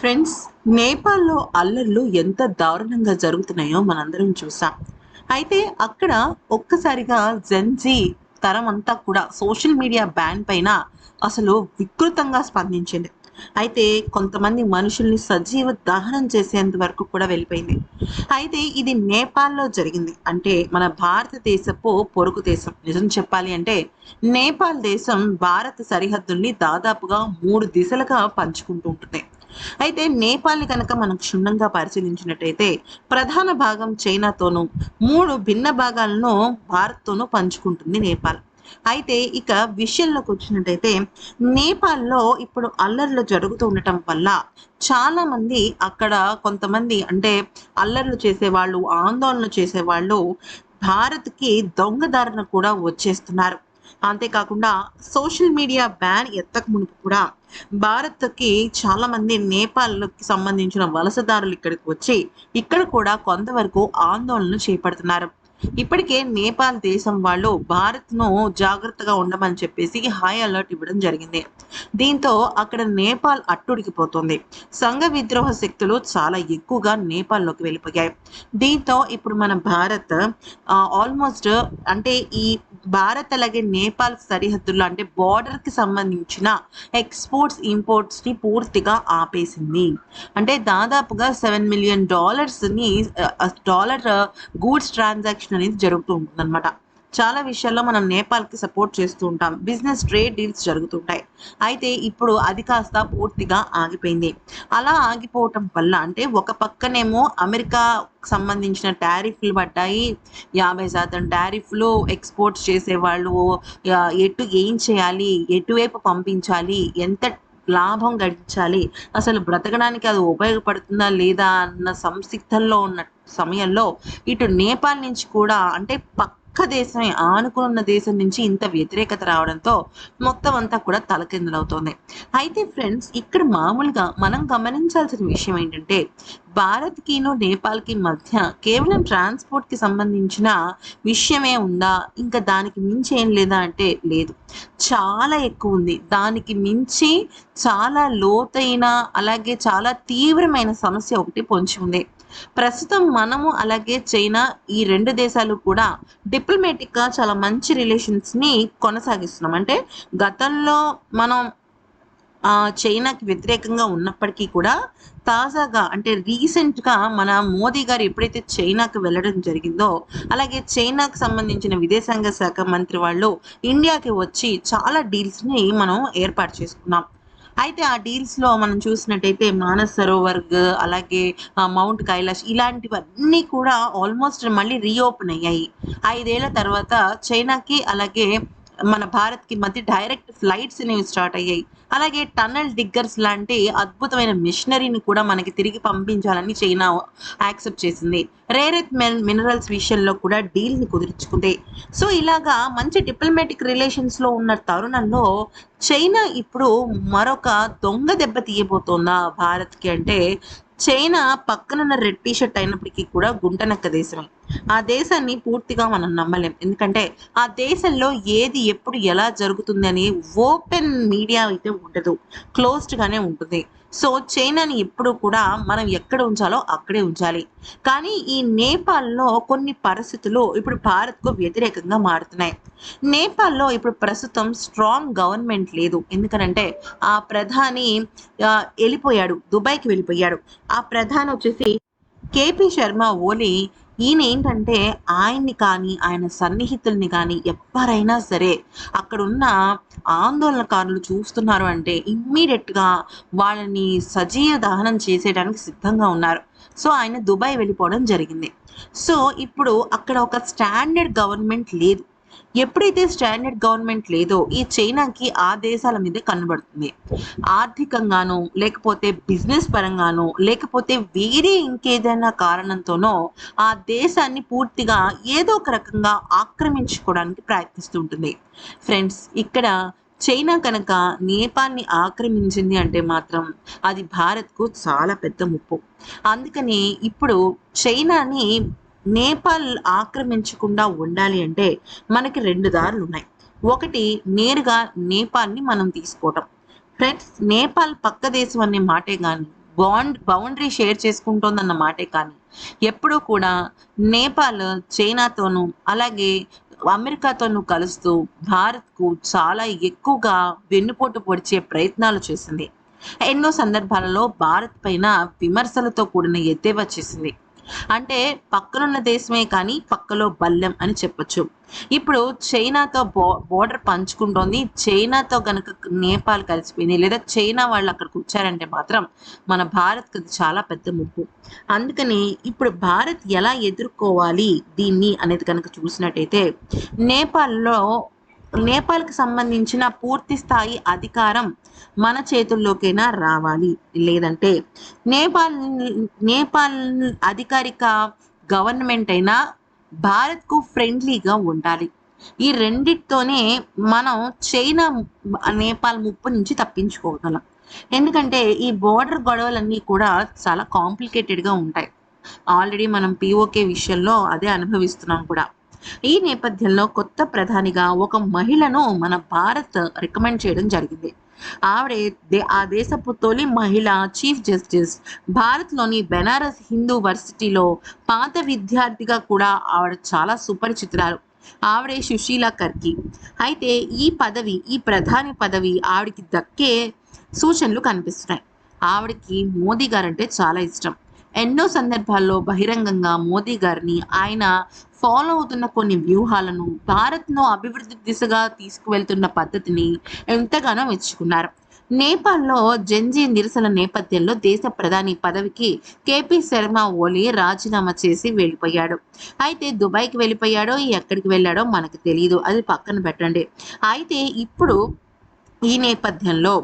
Friends నేపాల్లో అల్లర్లు ఎంత దారుణంగా జరుగుతున్నాయో మనందరం చూసాం. అయితే అక్కడ ఒక్కసారిగా జెన్జీ తరం అంతా కూడా సోషల్ మీడియా బ్యాన్ పైన అసలు వికృతంగా స్పందించింది. అయితే కొంతమంది మనుషుల్ని సజీవ దహనం చేసేంత వరకు కూడా వెళ్ళిపోయింది. అయితే ఇది నేపాల్లో జరిగింది. అంటే మన భారతదేశపు పొరుగు దేశం. నిజం చెప్పాలి అంటే నేపాల్ దేశం భారత సరిహద్దుల్ని దాదాపుగా మూడు దిశలుగా పంచుకుంటూ ఉంటుంది. అయితే నేపాల్ని కనుక మనం క్షుణ్ణంగా పరిశీలించినట్టయితే ప్రధాన భాగం చైనాతోనూ మూడు భిన్న భాగాలను భారత్తోనూ పంచుకుంటుంది నేపాల్. అయితే ఇక విషయంలోకి వచ్చినట్టయితే నేపాల్లో ఇప్పుడు అల్లర్లు జరుగుతూ ఉండటం వల్ల చాలా మంది అక్కడ కొంతమంది అంటే అల్లర్లు చేసేవాళ్ళు ఆందోళన చేసేవాళ్ళు భారత్కి దొంగదారిన కూడా వచ్చేస్తున్నారు. అంతేకాకుండా సోషల్ మీడియా బ్యాన్ ఎత్తక మునుపు కూడా భారత్కి చాలా మంది నేపాల్కి సంబంధించిన వలసదారులు ఇక్కడికి వచ్చి ఇక్కడ కూడా కొంతవరకు ఆందోళనలు చేపడుతున్నారు. ఇప్పటికే నేపాల్ దేశం వాళ్ళు భారత్ను జాగ్రత్తగా ఉండమని చెప్పేసి హై అలర్ట్ ఇవ్వడం జరిగింది. దీంతో అక్కడ నేపాల్ అట్టుడికిపోతుంది. సంఘ విద్రోహ శక్తులు చాలా ఎక్కువగా నేపాల్లోకి వెళ్ళిపోయాయి. దీంతో ఇప్పుడు మన భారత్ ఆల్మోస్ట్ అంటే ఈ భారత్ అలాగే నేపాల్ సరిహద్దుల్లో అంటే బార్డర్కి సంబంధించిన ఎక్స్పోర్ట్స్ ఇంపోర్ట్స్ని పూర్తిగా ఆపేసింది. అంటే దాదాపుగా సెవెన్ మిలియన్ డాలర్స్ని డాలర్ గూడ్స్ ట్రాన్సాక్షన్ అనేది జరుగుతూ ఉంటుంది అనమాట చాలా విషయాల్లో మనం నేపాల్కి సపోర్ట్ చేస్తూ ఉంటాం. బిజినెస్ ట్రేడ్ డీల్స్ జరుగుతుంటాయి అయితే ఇప్పుడు అది కాస్త పూర్తిగా ఆగిపోయింది. అలా ఆగిపోవటం వల్ల అంటే ఒక పక్కనేమో అమెరికా సంబంధించిన టారిఫ్లు పడ్డాయి. యాభై శాతం టారిఫ్లు ఎక్స్పోర్ట్స్ చేసేవాళ్ళు ఎటు ఏం చేయాలి ఎటువైపు పంపించాలి ఎంత లాభం గడించాలి అసలు బ్రతకడానికి అది ఉపయోగపడుతుందా లేదా అన్న సంసిగ్ధంలో ఉన్న సమయంలో ఇటు నేపాల్ నుంచి కూడా అంటే పక్క దేశమే ఆనుకున్న దేశం నుంచి ఇంత వ్యతిరేకత రావడంతో మొత్తం అంతా కూడా తలకిందులవుతోంది. అయితే ఫ్రెండ్స్ ఇక్కడ మామూలుగా మనం గమనించాల్సిన విషయం ఏంటంటే భారత్కిను నేపాల్కి మధ్య కేవలం ట్రాన్స్పోర్ట్కి సంబంధించిన విషయమే ఉందా? ఇంకా దానికి మించి ఏం లేదా అంటే లేదు. చాలా ఎక్కువ ఉంది. దానికి మించి చాలా లోతైన అలాగే చాలా తీవ్రమైన సమస్య ఒకటి పొంచి ఉంది. ప్రస్తుతం మనము అలాగే చైనా ఈ రెండు దేశాలు కూడా డిప్లొమాటిక్గా చాలా మంచి రిలేషన్స్ని కొనసాగిస్తున్నాం. అంటే గతంలో మనం చైనాకి వ్యతిరేకంగా ఉన్నప్పటికీ కూడా తాజాగా అంటే రీసెంట్గా మన మోదీ గారు ఎప్పుడైతే చైనాకి వెళ్ళడం జరిగిందో అలాగే చైనాకు సంబంధించిన విదేశాంగ శాఖ మంత్రి వాళ్ళు ఇండియాకి వచ్చి చాలా డీల్స్ని మనం ఏర్పాటు చేసుకున్నాం. అయితే ఆ డీల్స్లో మనం చూసినట్టయితే మానస్ సరోవర్గ్ అలాగే మౌంట్ కైలాష్ ఇలాంటివన్నీ కూడా ఆల్మోస్ట్ మళ్ళీ రీఓపెన్ అయ్యాయి. ఐదేళ్ళ తర్వాత చైనాకి అలాగే మన భారత్కి మధ్య డైరెక్ట్ ఫ్లైట్స్ అనేవి స్టార్ట్ అయ్యాయి. అలాగే టన్నల్ డిగ్గర్స్ లాంటి అద్భుతమైన మిషనరీని కూడా మనకి తిరిగి పంపించాలని చైనా యాక్సెప్ట్ చేసింది. రేరెత్ మినరల్స్ విషయంలో కూడా డీల్ని కుదుర్చుకుంది. సో ఇలాగా మంచి డిప్లొమాటిక్ రిలేషన్స్లో ఉన్న తరుణంలో చైనా ఇప్పుడు మరొక దొంగ దెబ్బ తీయబోతోందా భారత్కి అంటే చైనా పక్కనున్న రెడ్ టీషర్ట్ అయినప్పటికీ కూడా గుంటనక్క దేశమే ఆ దేశాన్ని పూర్తిగా మనం నమ్మలేం. ఎందుకంటే ఆ దేశంలో ఏది ఎప్పుడు ఎలా జరుగుతుంది అని ఓపెన్ మీడియా అయితే ఉండదు. క్లోజ్డ్గానే ఉంటుంది. సో చైనాని ఎప్పుడు కూడా మనం ఎక్కడ ఉంచాలో అక్కడే ఉంచాలి. కానీ ఈ నేపాల్లో కొన్ని పరిస్థితులు ఇప్పుడు భారత్కు వ్యతిరేకంగా మారుతున్నాయి. నేపాల్లో ఇప్పుడు ప్రస్తుతం స్ట్రాంగ్ గవర్నమెంట్ లేదు. ఎందుకనంటే ఆ ప్రధాని వెళ్ళిపోయాడు. దుబాయ్కి వెళ్ళిపోయాడు. ఆ ప్రధాని వచ్చేసి కేపీ శర్మ ఓలీ ఈయన ఏంటంటే ఆయన్ని కానీ ఆయన సన్నిహితుల్ని కానీ ఎవరైనా సరే అక్కడున్న ఆందోళనకారులు చూస్తున్నారు అంటే ఇమ్మీడియట్గా వాళ్ళని సజీవ దహనం చేసేయడానికి సిద్ధంగా ఉన్నారు. సో ఆయన దుబాయ్ వెళ్ళిపోవడం జరిగింది. సో ఇప్పుడు అక్కడ ఒక స్టాండర్డ్ గవర్నమెంట్ లేదు. ఎప్పుడైతే స్టాండర్డ్ గవర్నమెంట్ లేదో ఈ చైనాకి ఆ దేశాల మీద కనబడుతుంది. ఆర్థికంగానో లేకపోతే బిజినెస్ పరంగానో లేకపోతే వేరే ఇంకేదైనా కారణంతోనో ఆ దేశాన్ని పూర్తిగా ఏదో ఒక రకంగా ఆక్రమించుకోవడానికి ప్రయత్నిస్తుంటుంది ఫ్రెండ్స్ ఇక్కడ చైనా కనుక నేపాల్ని ఆక్రమించింది అంటే మాత్రం అది భారత్కు చాలా పెద్ద ముప్పు. అందుకని ఇప్పుడు చైనాని నేపాల్ ఆక్రమించకుండా ఉండాలి అంటే మనకి రెండు దారులు ఉన్నాయి. ఒకటి నేరుగా నేపాల్ని మనం తీసుకోవటం. ఫ్రెండ్స్ నేపాల్ పక్క దేశం అనే మాటే కానీ బాండ్ బౌండరీ షేర్ చేసుకుంటోందన్న మాటే కానీ ఎప్పుడూ కూడా నేపాల్ చైనాతోనూ అలాగే అమెరికాతోనూ కలుస్తూ భారత్కు చాలా ఎక్కువగా వెన్నుపోటు పొడిచే ప్రయత్నాలు చేసింది. ఎన్నో సందర్భాలలో భారత్ పైన విమర్శలతో కూడిన ఎద్దేవా చేసింది. అంటే పక్కనున్న దేశమే కానీ పక్కలో బల్లెం అని చెప్పొచ్చు. ఇప్పుడు చైనాతో బో బోర్డర్ పంచుకుంటోంది. చైనాతో గనక నేపాల్ కలిసిపోయింది లేదా చైనా వాళ్ళు అక్కడికి వచ్చారంటే మాత్రం మన భారత్కి అది చాలా పెద్ద ముప్పు. అందుకని ఇప్పుడు భారత్ ఎలా ఎదుర్కోవాలి దీన్ని అనేది కనుక చూసినట్టయితే నేపాల్లో నేపాల్కి సంబంధించిన పూర్తి స్థాయి అధికారం మన చేతుల్లోకైనా రావాలి. లేదంటే నేపాల్ నేపాల్ అధికారిక గవర్నమెంట్ అయినా భారత్కు ఫ్రెండ్లీగా ఉండాలి. ఈ రెండిటితోనే మనం చైనా నేపాల్ ముప్పు నుంచి తప్పించుకోగలం. ఎందుకంటే ఈ బోర్డర్ గొడవలన్నీ కూడా చాలా కాంప్లికేటెడ్గా ఉంటాయి. ఆల్రెడీ మనం పిఓకే విషయంలో అదే అనుభవిస్తున్నాం కూడా. ఈ నేపథ్యంలో కొత్త ప్రధానిగా ఒక మహిళను మన భారత్ రికమెండ్ చేయడం జరిగింది. ఆవిడే దే ఆ దేశపు తొలి మహిళ చీఫ్ జస్టిస్. భారత్లోని బెనారస్ హిందూ వర్సిటీలో పాత విద్యార్థిగా కూడా ఆవిడ చాలా సుపరిచితురాలు. ఆవిడే సుశీల కర్కి. అయితే ఈ పదవి ఈ ప్రధాని పదవి ఆవిడికి దక్కే సూచనలు కనిపిస్తున్నాయి. ఆవిడకి మోదీ గారంటే చాలా ఇష్టం. ఎన్నో సందర్భాల్లో బహిరంగంగా మోదీ గారిని ఆయన ఫాలో అవుతున్న కొన్ని వ్యూహాలను భారత్ను అభివృద్ధి దిశగా తీసుకువెళ్తున్న పద్ధతిని ఎంతగానో మెచ్చుకున్నారు. నేపాల్లో జంజీ నిరసన నేపథ్యంలో దేశ ప్రధాని పదవికి కేపీ శర్మ ఓలీ రాజీనామా చేసి వెళ్ళిపోయాడు. అయితే దుబాయ్కి వెళ్ళిపోయాడో ఎక్కడికి వెళ్ళాడో మనకు తెలియదు అది పక్కన పెట్టండి. అయితే ఇప్పుడు ఈ నేపథ్యంలో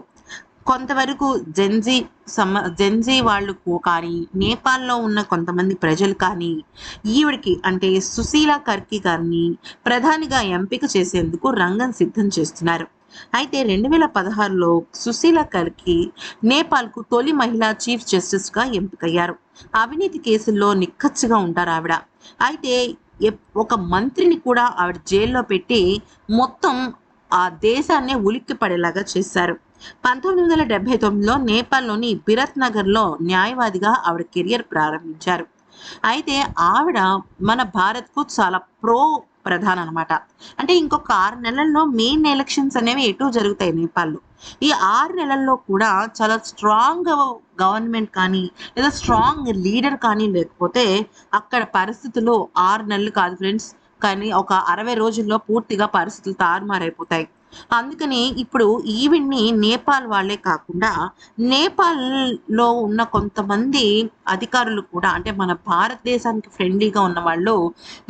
కొంతవరకు జెన్జీ సమ జెన్జీ వాళ్ళు కానీ నేపాల్లో ఉన్న కొంతమంది ప్రజలు కానీ ఈవిడికి అంటే సుశీల కర్కి గారిని ప్రధానిగా ఎంపిక చేసేందుకు రంగం సిద్ధం చేస్తున్నారు. అయితే రెండు వేల పదహారులో సుశీల కర్కి నేపాల్కు తొలి మహిళా చీఫ్ జస్టిస్గా ఎంపికయ్యారు. అవినీతి కేసుల్లో నిక్కచ్చిగా ఉంటారు ఆవిడ. అయితే ఒక మంత్రిని కూడా ఆవిడ జైల్లో పెట్టి మొత్తం ఆ దేశాన్నే ఉలిక్కి పడేలాగా చేశారు. పంతొమ్మిది వందల డెబ్బై తొమ్మిదిలో నేపాల్లోని బిరత్ నగర్లో న్యాయవాదిగా ఆవిడ కెరియర్ ప్రారంభించారు. అయితే ఆవిడ మన భారత్కు చాలా ప్రో ప్రధాన అనమాట అంటే ఇంకొక ఆరు నెలల్లో మెయిన్ ఎలక్షన్స్ అనేవి ఎటు జరుగుతాయి నేపాల్లో. ఈ ఆరు నెలల్లో కూడా చాలా స్ట్రాంగ్ గవర్నమెంట్ కానీ లేదా స్ట్రాంగ్ లీడర్ కానీ లేకపోతే అక్కడ పరిస్థితులు ఆరు నెలలు కాదు ఫ్రెండ్స్. కానీ ఒక అరవై రోజుల్లో పూర్తిగా పరిస్థితులు తారుమారైపోతాయి. అందుకని ఇప్పుడు ఈవిడ్ని నేపాల్ వాళ్ళే కాకుండా నేపాల్లో ఉన్న కొంతమంది అధికారులు కూడా అంటే మన భారతదేశానికి ఫ్రెండ్లీగా ఉన్న వాళ్ళు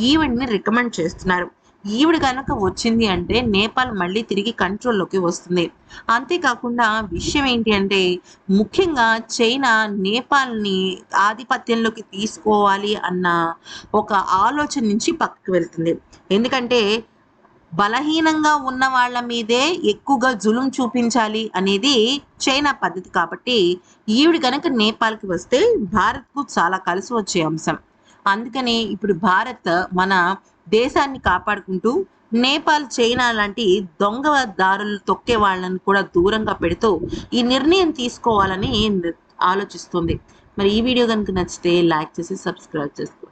ఈవెంట్ని రికమెండ్ చేస్తున్నారు. ఈవిడ కనుక వచ్చింది అంటే నేపాల్ మళ్ళీ తిరిగి కంట్రోల్లోకి వస్తుంది. అంతేకాకుండా విషయం ఏంటి అంటే ముఖ్యంగా చైనా నేపాల్ని ఆధిపత్యంలోకి తీసుకోవాలి అన్న ఒక ఆలోచన నుంచి పక్కకు వెళ్తుంది. ఎందుకంటే బలహీనంగా ఉన్న వాళ్ళ మీదే ఎక్కువగా జులుం చూపించాలి అనేది చైనా పద్ధతి కాబట్టి ఈవిడ కనుక నేపాల్కి వస్తే భారత్కు చాలా కలిసి వచ్చే అంశం. అందుకని ఇప్పుడు భారత్ మన దేశాన్ని కాపాడుకుంటూ నేపాల్ చైనా లాంటి దొంగ దారులు తొక్కే వాళ్ళని కూడా దూరంగా పెడుతూ ఈ నిర్ణయం తీసుకోవాలని ఆలోచిస్తుంది. మరి ఈ వీడియో కనుక నచ్చితే లైక్ చేసి సబ్స్క్రైబ్ చేసుకోండి.